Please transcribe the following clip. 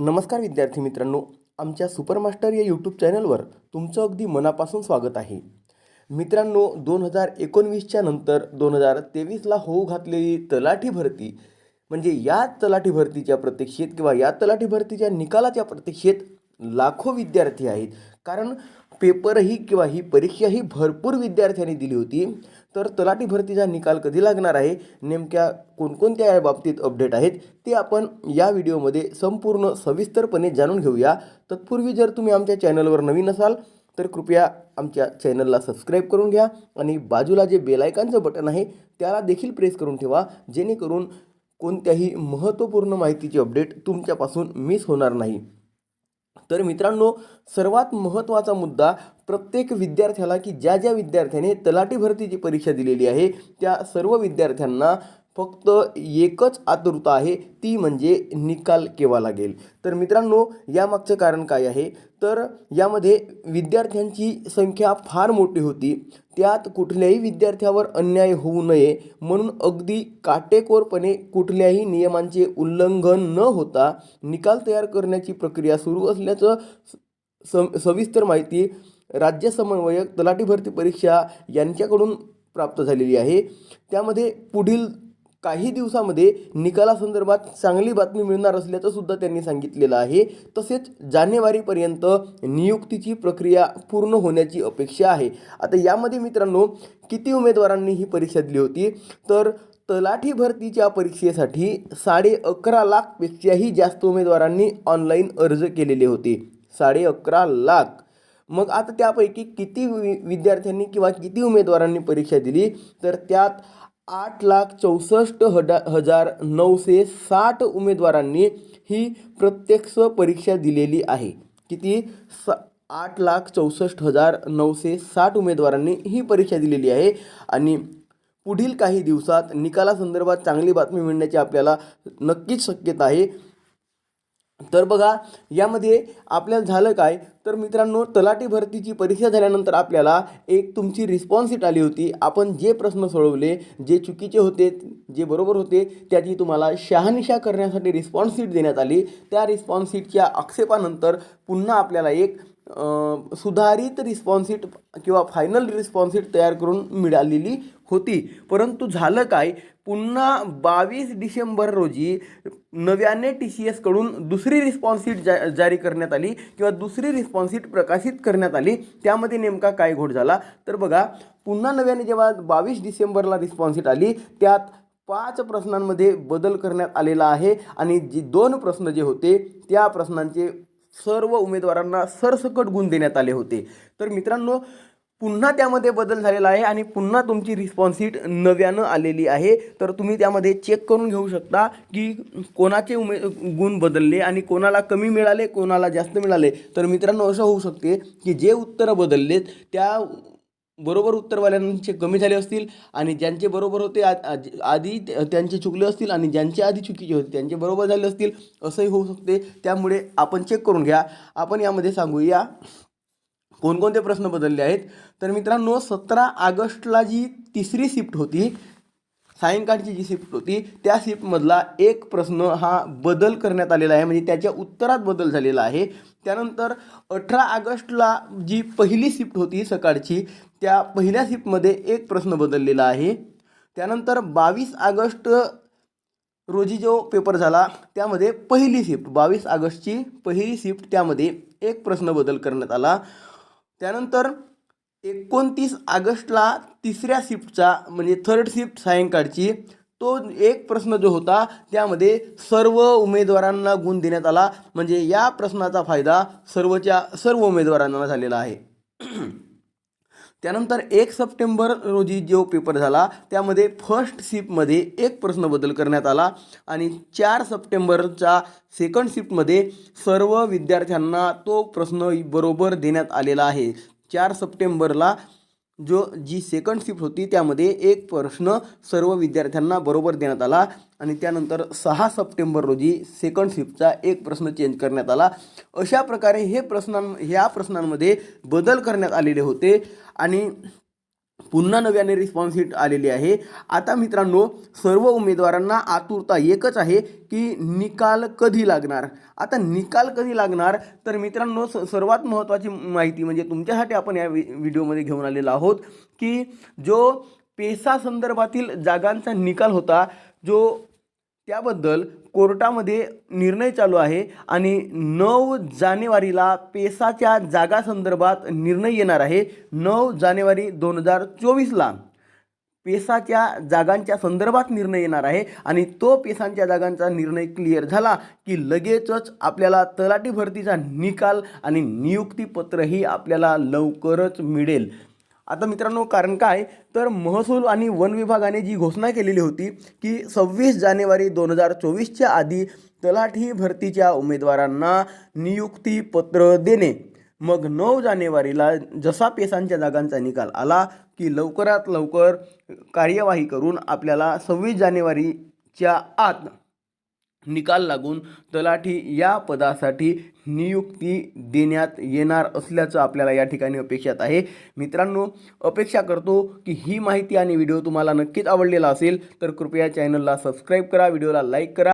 नमस्कार विद्यार्थी मित्रांनो आमच्या सुपरमास्टर या यूट्यूब चॅनलवर तुमचं अगदी मनापासून स्वागत आहे. मित्रांनो दोन हजार एकोणवीसच्या नंतर दोन हजार तेवीसला होऊ घातलेली तलाठी भरती म्हणजे या तलाठी भरतीच्या प्रतीक्षेत किंवा या तलाठी भरतीच्या निकालाच्या प्रतीक्षेत लाखो विद्यार्थी आहेत. कारण पेपरही किंवा ही परीक्षाही भरपूर विद्यार्थ्यांनी दिली होती. तर तलाठी भरतीचा निकाल कधी लागणार आहे? नेमक्या कोणकोणत्या या बाबतीत अपडेट आहेत? ते आपण या व्हिडिओमध्ये संपूर्ण सविस्तरपणे जाणून घेऊया. तत्पूर्वी जर तुम्ही आमच्या चॅनलवर नवीन असाल तर कृपया आमच्या चॅनलला सबस्क्राईब करून घ्या आणि बाजूला जे बेलायकांचं बटन आहे त्याला देखील प्रेस करून ठेवा जेणेकरून कोणत्याही महत्त्वपूर्ण माहितीची अपडेट तुमच्यापासून मिस होणार नाही. तर मित्रांनो सर्वात महत्त्वाचा मुद्दा प्रत्येक विद्यार्थ्याला की ज्या ज्या विद्यार्थ्याने तलाठी भरतीची परीक्षा दिलेली आहे त्या सर्व विद्यार्थ्यांना फक्त एकच आतुरता आहे ती म्हणजे निकाल केव्हा लागेल. तर मित्रांनो यामागचं कारण काय आहे? तर यामध्ये विद्यार्थ्यांची संख्या फार मोठी होती. त्यात कुठल्याही विद्यार्थ्यावर अन्याय होऊ नये म्हणून अगदी काटेकोरपणे कुठल्याही नियमांचे उल्लंघन न होता निकाल तयार करण्याची प्रक्रिया सुरू असल्याचं सम सविस्तर माहिती राज्य समन्वयक तलाठी भरती परीक्षा यांच्याकडून प्राप्त झालेली आहे. त्यामध्ये पुढील काही दिवसामध्ये निकालासंदर्भात चांगली बातमी मिळणार असल्याचं सुद्धा त्यांनी सांगितलेलं आहे. तसेच जानेवारीपर्यंत नियुक्तीची प्रक्रिया पूर्ण होण्याची अपेक्षा आहे. आता यामध्ये मित्रांनो किती उमेदवारांनी ही परीक्षा दिली होती? तर तलाठी भरतीच्या परीक्षेसाठी साडे अकरा लाखपेक्षाही जास्त उमेदवारांनी ऑनलाईन अर्ज केलेले होते. साडे अकरा लाख. मग आता त्यापैकी किती वि विद्यार्थ्यांनी किंवा किती उमेदवारांनी परीक्षा दिली? तर त्यात आठ लाख चौसष्ट हडा हजार नऊशे साठ उमेदवारांनी ही प्रत्यक्ष परीक्षा दिलेली आहे. किती? स आठ लाख चौसष्ट हजार नऊशे साठ उमेदवारांनी ही परीक्षा दिलेली आहे. आणि पुढील काही दिवसात निकालासंदर्भात चांगली बातमी मिळण्याची आपल्याला नक्कीच शक्यता आहे. तर बघा यामध्ये आपल्याला झालं काय? तर मित्रांनो तलाठी भरतीची परीक्षा झाल्यानंतर आपल्याला एक तुमची रिस्पॉन्सिट आली होती. आपण जे प्रश्न सोडवले जे चुकीचे होते जे बरोबर होते त्याची तुम्हाला शहानिशा करण्यासाठी रिस्पॉन्सिट देण्यात आली. त्या रिस्पॉन्सिटच्या आक्षेपानंतर पुन्हा आपल्याला एक सुधारित रिस्पॉन्सिट किंवा फायनल रिस्पॉन्सिट तयार करून मिळालेली होती. परंतु झालं काय? पुन्हा बावीस डिसेंबर रोजी नव्याने टी सी एसकडून दुसरी रिस्पॉन्स शीट जा जारी करण्यात आली किंवा दुसरी रिस्पॉन्स प्रकाशित करण्यात आली. त्यामध्ये नेमका काय घोट झाला? तर बघा पुन्हा नव्याने जेव्हा बावीस डिसेंबरला रिस्पॉन्स आली त्यात पाच प्रश्नांमध्ये बदल करण्यात आलेला आहे आणि जी दोन प्रश्न जे होते त्या प्रश्नांचे सर्व उमेदवारांना सरसकट गुण देण्यात आले होते. तर मित्रांनो पुन्हा त्यामध्ये बदल झालेला आहे आणि पुन्हा तुमची रिस्पॉन्सिट नव्यानं आलेली आहे. तर तुम्ही त्यामध्ये चेक करून घेऊ शकता की कोणाचे उमे गुण बदलले आणि कोणाला कमी मिळाले कोणाला जास्त मिळाले. तर मित्रांनो असं होऊ शकते की जे उत्तरं बदललेत त्या बरोबर उत्तरवाल्यांचे कमी झाले असतील आणि ज्यांचे बरोबर होते आ- आधी त्यांचे चुकले असतील आणि ज्यांचे आधी चुकीचे होते त्यांचे बरोबर झाले असतील असंही होऊ शकते. त्यामुळे आपण चेक करून घ्या. आपण यामध्ये सांगूया. कोणकोणते प्रश्न बदलले आहेत? तर मित्रांनो सतरा ऑगस्टला जी तिसरी शिफ्ट होती सायंकाळची जी शिफ्ट होती त्या शिफ्टमधला एक प्रश्न हा बदल करण्यात आलेला आहे. म्हणजे त्याच्या उत्तरात बदल झालेला आहे. त्यानंतर अठरा ऑगस्टला जी पहिली शिफ्ट होती सकाळची त्या पहिल्या शिफ्टमध्ये एक प्रश्न बदललेला आहे. त्यानंतर बावीस ऑगस्ट रोजी जो पेपर झाला त्यामध्ये पहिली शिफ्ट बावीस ऑगस्टची पहिली शिफ्ट त्यामध्ये एक प्रश्न बदल करण्यात आला. त्यानंतर एकोणतीस ऑगस्टला तिसऱ्या शिफ्टचा म्हणजे थर्ड शिफ्ट सायंकाळची तो एक प्रश्न जो होता त्यामध्ये सर्व उमेदवारांना गुण देण्यात आला. म्हणजे या प्रश्नाचा फायदा सर्वच्या सर्व उमेदवारांना झालेला आहे. त्यानंतर एक सप्टेंबर रोजी जो पेपर झाला त्यामध्ये फर्स्ट शिफ्टमध्ये एक प्रश्न बदल करण्यात आला आणि चार सप्टेंबरच्या सेकंड शिफ्टमध्ये सर्व विद्यार्थ्यांना तो प्रश्न बरोबर देण्यात आलेला आहे. चार सप्टेंबरला जो जी सेकंड शिफ्ट होती त्यामध्ये एक प्रश्न सर्व विद्यार्थ्यांना बरोबर देण्यात आला आणि त्यानंतर सहा सप्टेंबर रोजी सेकंड शिफ्टचा एक प्रश्न चेंज करण्यात आला. अशा प्रकारे हे प्रश्नां ह्या प्रश्नांमध्ये बदल करण्यात आलेले होते आणि पुन्हा नव्याने रिस्पॉन्स हिट आलेली आहे. आता मित्रांनो सर्व उमेदवारांना आतुरता एकच आहे की निकाल कधी लागणार? आता निकाल कधी लागणार? तर मित्रांनो स सर्वात महत्त्वाची माहिती म्हणजे तुमच्यासाठी आपण या वि व्हिडिओमध्ये घेऊन आलेलो आहोत की जो पेसा संदर्भातील जागांचा निकाल होता जो त्याबद्दल कोर्टामध्ये निर्णय चालू आहे आणि नऊ जानेवारीला पेसाच्या जागासंदर्भात निर्णय येणार आहे. नऊ जानेवारी दोन हजार चोवीसला पेसाच्या जागांच्या संदर्भात निर्णय येणार आहे आणि तो पेसांच्या जागांचा निर्णय क्लिअर झाला की लगेचच आपल्याला तलाठी भरतीचा निकाल आणि नियुक्तीपत्रही आपल्याला लवकरच मिळेल. आता मित्रांनो कारण काय? तर महसूल आणि वन विभागाने जी घोषणा केलेली होती की सव्वीस जानेवारी दोन हजार चोवीसच्या आधी तलाठी भरतीच्या उमेदवारांना नियुक्तीपत्र देणे. मग नऊ जानेवारीला जसा पेसांच्या जागांचा निकाल आला की लवकरात लवकर कार्यवाही करून आपल्याला सव्वीस जानेवारीच्या आत निकाल लागून तलाठी या पदासाठी नियुक्ती देण्यात येणार असल्याचं आपल्याला या ठिकाणी अपेक्षात आहे. मित्रांनो अपेक्षा करतो की ही माहिती आणि व्हिडिओ तुम्हाला नक्कीच आवडलेला असेल तर कृपया चॅनलला सबस्क्राईब करा व्हिडिओला लाईक करा.